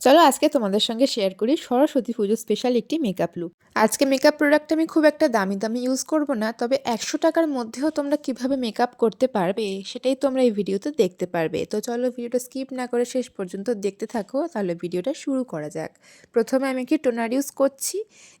চলো আজকে তোমাদের সঙ্গে শেয়ার করি সরস্বতী পুজো স্পেশাল একটি মেকআপ লুক আজকে মেকআপ প্রোডাক্ট আমি খুব একটা দামি দামি ইউজ করব না, তবে একশো টাকার মধ্যেও তোমরা কীভাবে মেকআপ করতে পারবে সেটাই তোমরা এই ভিডিওতে দেখতে পারবে। তো চলো ভিডিওটা স্কিপ না করে শেষ পর্যন্ত দেখতে থাকো, তাহলে ভিডিওটা শুরু করা যাক। প্রথমে আমি কি টোনার ইউজ করছি।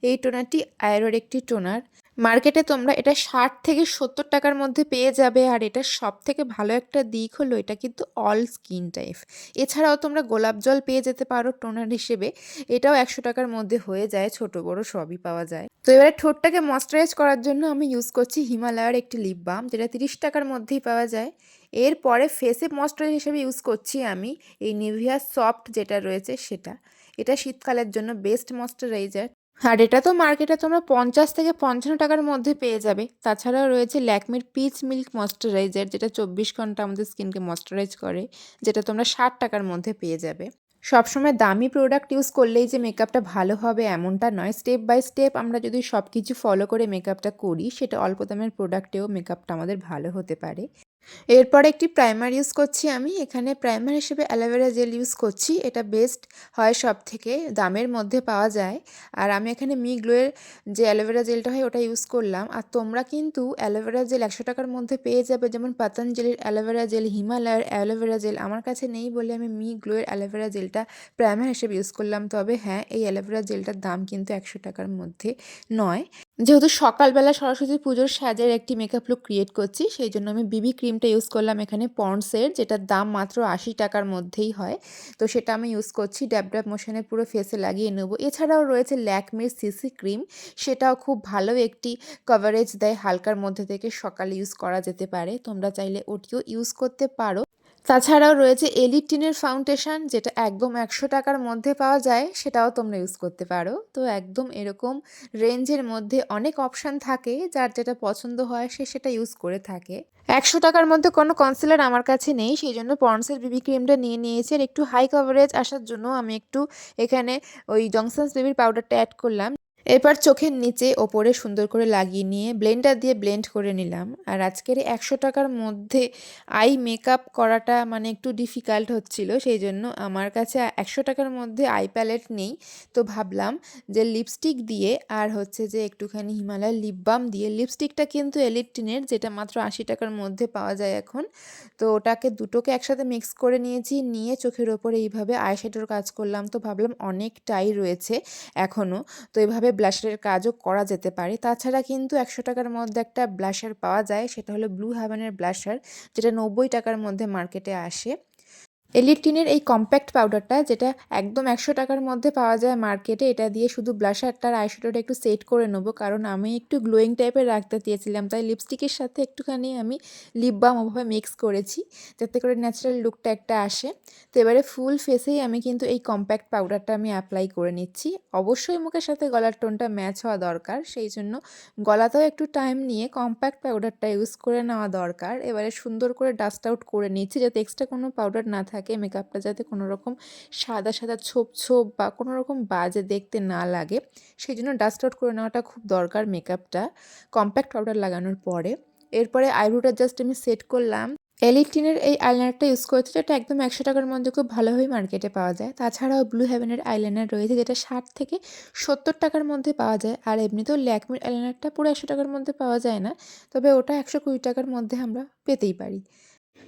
এই টোনারটি আয়রোর একটি টোনার মার্কেটে তোমরা এটা ষাট থেকে সত্তর টাকার মধ্যে পেয়ে যাবে, আর এটা সব থেকে ভালো একটা দিক হলো এটা কিন্তু অল স্কিন টাইপ এছাড়াও তোমরা গোলাপ জল পেয়ে যেতে পারো টোনার হিসেবে, এটাও একশো টাকার মধ্যে হয়ে যায়, ছোট বড় সবই পাওয়া যায়। তো এবারে ঠোঁটটাকে ময়শ্চারাইজ করার জন্য আমি ইউজ করছি হিমালয়ার একটি লিপ বাম যেটা তিরিশ টাকার মধ্যেই পাওয়া যায়। এরপরে ফেসে ময়শ্চারাইজ হিসেবে ইউজ করছি আমি এই নিভিয়া সফট যেটা রয়েছে সেটা। এটা শীতকালের জন্য বেস্ট ময়শ্চারাইজার আর এটা তো মার্কেটে তোমরা পঞ্চাশ থেকে পঞ্চান্ন টাকার মধ্যে পেয়ে যাবে। তাছাড়াও রয়েছে ল্যাকমির পিচ মিল্ক ময়শ্চারাইজার, যেটা চব্বিশ ঘণ্টা আমাদের স্কিনকে ময়শ্চারাইজ করে, যেটা তোমরা ষাট টাকার মধ্যে পেয়ে যাবে। সবসময় দামি প্রোডাক্ট ইউজ করলেই যে মেকআপটা ভালো হবে এমনটা নয়। স্টেপ বাই স্টেপ আমরা যদি সব কিছু ফলো করে মেকআপটা করি, সেটা অল্প দামের প্রোডাক্টেও মেকআপটা আমাদের ভালো হতে পারে। এরপর একটি প্রাইমার ইউজ করছি আমি। এখানে প্রাইমার হিসেবে অ্যালোভেরা জেল ইউজ করছি। এটা বেস্ট হয় সব থেকে দামের মধ্যে পাওয়া যায়। আর আমি এখানে মি গ্লোয়ের যে অ্যালোভেরা জেলটা হয় ওটা ইউজ করলাম। আর তোমরা কিন্তু অ্যালোভেরা জেল একশো টাকার মধ্যে পেয়ে যাবে। যেমন পতঞ্জলির অ্যালোভেরা জেল, হিমালয়ের অ্যালোভেরা জেল। আমার কাছে নেই বলে আমি মি গ্লোয়ের অ্যালোভেরা জেলটা প্রাইমার হিসেবে ইউজ করলাম। তবে হ্যাঁ এই অ্যালোভেরা জেলটার দাম কিন্তু একশো টাকার মধ্যে নয়। যেহেতু সকালবেলা সরস্বতী পুজোর সাজের একটি মেকআপ লুক ক্রিয়েট করছি, সেই জন্য আমি বিবি ক্রিমটা ইউজ করলাম এখানে পন্ডসের, যেটার দাম মাত্র আশি টাকার মধ্যেই হয়। তো সেটা আমি ইউজ করছি, ড্যাব ড্যাব মোশনে পুরো ফেসে লাগিয়ে নেব। এছাড়াও রয়েছে ল্যাকমির সিসি ক্রিম, সেটাও খুব ভালো একটি কভারেজ দেয়, হালকার মধ্যে থেকে সকালে ইউজ করা যেতে পারে। তোমরা চাইলে ওটিও ইউজ করতে পারো। তাছাড়াও রয়েছে এলিটিনের ফাউন্ডেশন যেটা একদম একশো টাকার মধ্যে পাওয়া যায়, সেটাও তোমরা ইউজ করতে পারো। তো একদম এরকম রেঞ্জের মধ্যে অনেক অপশান থাকে, যার যেটা পছন্দ হয়, সে সেটা ইউজ করে থাকে। একশো টাকার মধ্যে কোনো কনসিলার আমার কাছে নেই, সেই জন্য পন্ডসের বিবি ক্রিমটা নিয়ে নিয়েছি। আর একটু হাই কভারেজ আসার জন্য আমি একটু এখানে ওই জংসন্স বেবির পাউডারটা অ্যাড করলাম। এরপর চোখের নিচে ওপরে সুন্দর করে লাগিয়ে নিয়ে ব্লেন্ডার দিয়ে ব্লেন্ড করে নিলাম। আর আজকের একশো টাকার মধ্যে আই মেকআপ করাটা মানে একটু ডিফিকাল্ট হচ্ছিল, সেই জন্য আমার কাছে একশো টাকার মধ্যে আই প্যালেট নেই। তো ভাবলাম যে লিপস্টিক দিয়ে আর হচ্ছে যে একটুখানি হিমালয়ের লিপ বাম দিয়ে লিপস্টিকটা কিন্তু এলিটিনের যেটা মাত্র আশি টাকার মধ্যে পাওয়া যায় এখন। তো ওটাকে দুটোকে একসাথে মিক্স করে নিয়েছি, নিয়ে চোখের ওপরে এইভাবে আইশ্যাডোর কাজ করলাম। তো ভাবলাম অনেকটাই রয়েছে এখনও তো এইভাবে ব্লাশারের কাজও করা যেতে পারে। তাছাড়া কিন্তু একশো টাকার মধ্যে একটা ব্লাশার পাওয়া যায়, সেটা হলো ব্লু হ্যাভেনের ব্লাশার, যেটা নব্বই টাকার মধ্যে মার্কেটে আসে। এলিটিনের এই কম্প্যাক্ট পাউডারটা যেটা একদম একশো টাকার মধ্যে পাওয়া যায় মার্কেটে এটা দিয়ে শুধু ব্লাশারটার আইশ্যাডোটা একটু সেট করে নেব। কারণ আমি একটু গ্লোয়িং টাইপের রাখতে দিয়েছিলাম তাই লিপস্টিকের সাথে একটুখানি আমি লিপ বাম ওভাবে মিক্স করেছি, যাতে করে ন্যাচারাল লুকটা একটা আসে। তো এবারে ফুল ফেসেই আমি কিন্তু এই কম্প্যাক্ট পাউডারটা আমি অ্যাপ্লাই করে নিচ্ছি। অবশ্যই মুখের সাথে গলার টোনটা ম্যাচ হওয়া দরকার, সেই জন্য গলাতেও একটু টাইম নিয়ে কম্প্যাক্ট পাউডারটা ইউজ করে নেওয়া দরকার। এবারে সুন্দর করে ডাস্ট আউট করে নিচ্ছি, যাতে এক্সট্রা কোনো পাউডার না থাকে। থাকে মেকআপটা যাতে কোনো রকম সাদা সাদা, ছোপ ছোপ বা কোনো রকম বাজে দেখতে না লাগে সেই জন্য ডাস্ট আউট করে নেওয়াটা খুব দরকার মেকআপটা কম্প্যাক্ট পাউডার লাগানোর পরে। এরপরে আইব্রোটা জাস্ট আমি সেট করলাম। এলিটিনের এই আইলাইনারটা ইউজ করেছি যেটা একদম একশো টাকার মধ্যে খুব ভালোভাবে মার্কেটে পাওয়া যায়। তাছাড়াও ব্লু হেভেনের আইলাইনার রয়েছে যেটা ষাট থেকে সত্তর টাকার মধ্যে পাওয়া যায়। আর এমনিতেও ল্যাকমির আইলাইনারটা পুরো একশো টাকার মধ্যে পাওয়া যায় না। তবে ওটা একশো কুড়ি টাকার মধ্যে আমরা পেতেই পারি।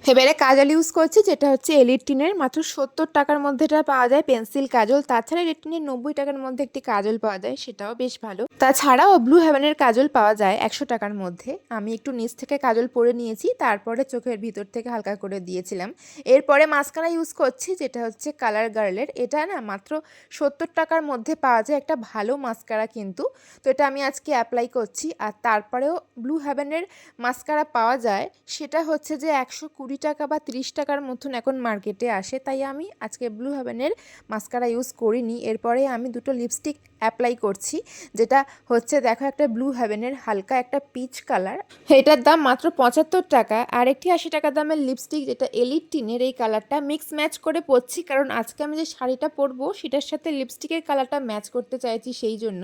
এবারে কাজল ইউজ করছি, যেটা হচ্ছে এলিটিনের মাত্র সত্তর টাকার মধ্যে এটা পাওয়া যায় পেন্সিল কাজল। তাছাড়া এলিটিনের নব্বই টাকার মধ্যে একটি কাজল পাওয়া যায়, সেটাও বেশ ভালো। তাছাড়াও ব্লু হেভেনের কাজল পাওয়া যায় একশো টাকার মধ্যে। আমি একটু নিচ থেকে কাজল পরে নিয়েছি, তারপরে চোখের ভিতর থেকে হালকা করে দিয়েছিলাম। এরপরে মাস্কারা ইউজ করছি, যেটা হচ্ছে কালার গার্লের এটা না মাত্র সত্তর টাকার মধ্যে পাওয়া যায়, একটা ভালো মাস্কারা কিন্তু। তো এটা আমি আজকে অ্যাপ্লাই করছি, আর তারপরেও ব্লু হেভেনের মাস্কারা পাওয়া যায়। সেটা হচ্ছে যে একশো কুড়ি টাকা বা তিরিশ টাকার মতন এখন মার্কেটে আসে, তাই আমি আজকে ব্লু হেভেনের মাস্কারা ইউজ করিনি। এরপরে আমি দুটো লিপস্টিক অ্যাপ্লাই করছি, যেটা হচ্ছে, দেখো একটা ব্লু হ্যাভেনের হালকা একটা পিচ কালার এটার দাম মাত্র পঁচাত্তর টাকা। আর একটি আশি টাকা দামের লিপস্টিক যেটা এলিট টিনের এই কালারটা মিক্স ম্যাচ করে পরছি। কারণ আজকে আমি যে শাড়িটা পরবো, সেটার সাথে লিপস্টিকের কালারটা ম্যাচ করতে চাইছি সেই জন্য।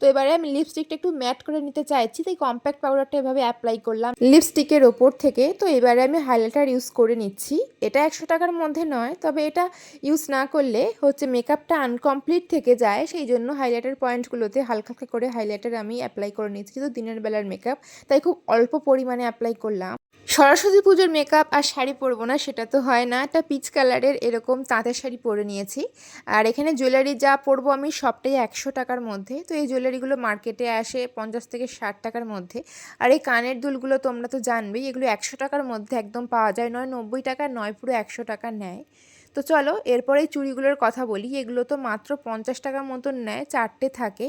তো এবারে আমি লিপস্টিকটা একটু ম্যাট করে নিতে চাইছি। তাই কম্প্যাক্ট পাউডারটা এভাবে অ্যাপ্লাই করলাম লিপস্টিকের ওপর থেকে। তো এবারে আমি হাইলাইটার ইউজ করে নিচ্ছি। এটা একশো টাকার মধ্যে নয়, তবে এটা ইউজ না করলে হচ্ছে মেকআপটা আনকমপ্লিট থেকে যায়। সেই জন্য হাইলাইটার পয়েন্টগুলোতে হালকা হালকা করে হাইলাইটার আমি অ্যাপ্লাই করে নিয়েছি, যেহেতু দিনের বেলার মেকআপ তাই খুব অল্প পরিমাণে অ্যাপ্লাই করলাম। সরস্বতী পুজোর মেকআপ আর শাড়ি পরবো না, সেটা তো হয় না। একটা পিচ কালারের এরকম তাঁতের শাড়ি পরে নিয়েছি। আর এখানে জুয়েলারি যা পরবো আমি সবটাই একশো টাকার মধ্যে। তো এই জুয়েলারিগুলো মার্কেটে আসে পঞ্চাশ থেকে ষাট টাকার মধ্যে। আর এই কানের দুলগুলো তোমরা তো জানবেই, এগুলো একশো টাকার মধ্যে একদম পাওয়া যায়। নয় নব্বই টাকা, নয় পুরো একশো টাকা নেয়। তো চলো, এরপরে চুড়িগুলোর কথা বলি। এগুলো তো মাত্র পঞ্চাশ টাকার মতন নেয়, চারটে থাকে।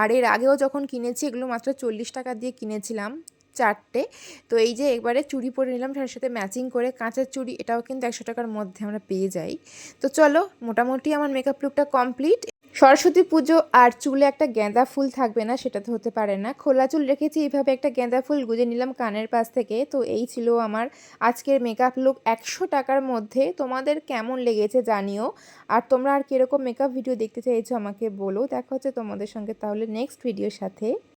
আর এর আগেও যখন কিনেছি, এগুলো মাত্র চল্লিশ টাকা দিয়ে কিনেছিলাম, চারটে। তো এই যে একবারে চুড়ি পরে নিলাম তার সাথে ম্যাচিং করে কাঁচের চুড়ি, এটাও কিন্তু একশো টাকার মধ্যে আমরা পেয়ে যাই। তো চলো, মোটামুটি আমার মেকআপ লুকটা কমপ্লিট সরস্বতী পুজো আর চুলে একটা গেঁদা ফুল থাকবে না, সেটা তো হতে পারে না। খোলা চুল রেখেছি, এইভাবে একটা গেঁদা ফুল গুজে নিলাম কানের পাশ থেকে। তো এই ছিল আমার আজকের মেকআপ লুক একশো টাকার মধ্যে তোমাদের কেমন লেগেছে জানিও। আর তোমরা আর কীরকম মেকআপ ভিডিও দেখতে চাইছো আমাকে বলো। দেখা হচ্ছে তোমাদের সঙ্গে তাহলে নেক্সট ভিডিওর সাথে।